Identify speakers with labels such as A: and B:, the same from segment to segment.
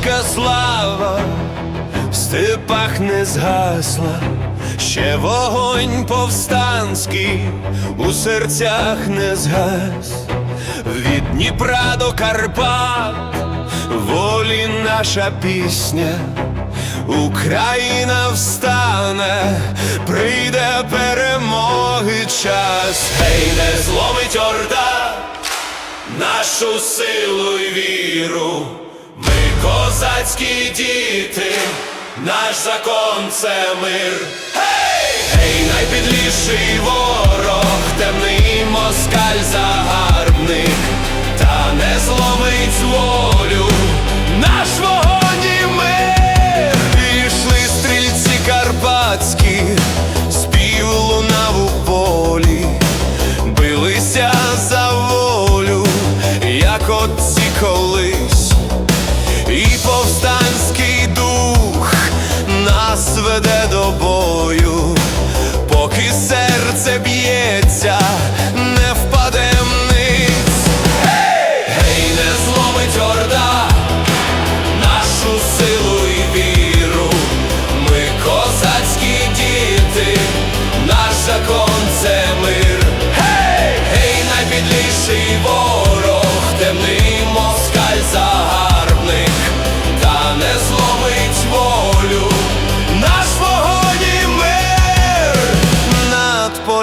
A: Козацька слава в степах не згасла, ще вогонь повстанський у серцях не згас, від Дніпра до Карпат, волі наша пісня, Україна встане, прийде перемоги час, гей, не зломить орда нашу силу й віру, козацькі діти, наш закон це мир. Гей, гей, найпідліший ворог, темний москаль загарбник, та не зломить волю, наш вогонь і мир. Пішли стрільці карпатські, спів лунав у полі билися за волю, як отці колись,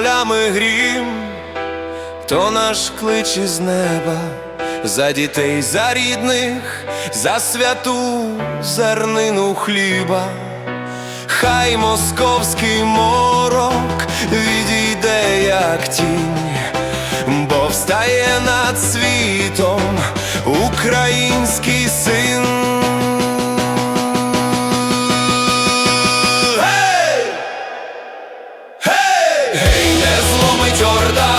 A: полями грім то наш клич із неба за дітей, за рідних, за святу зернину хліба. Хай московський морок відійде, як тінь, бо встає над світом український син Giordano.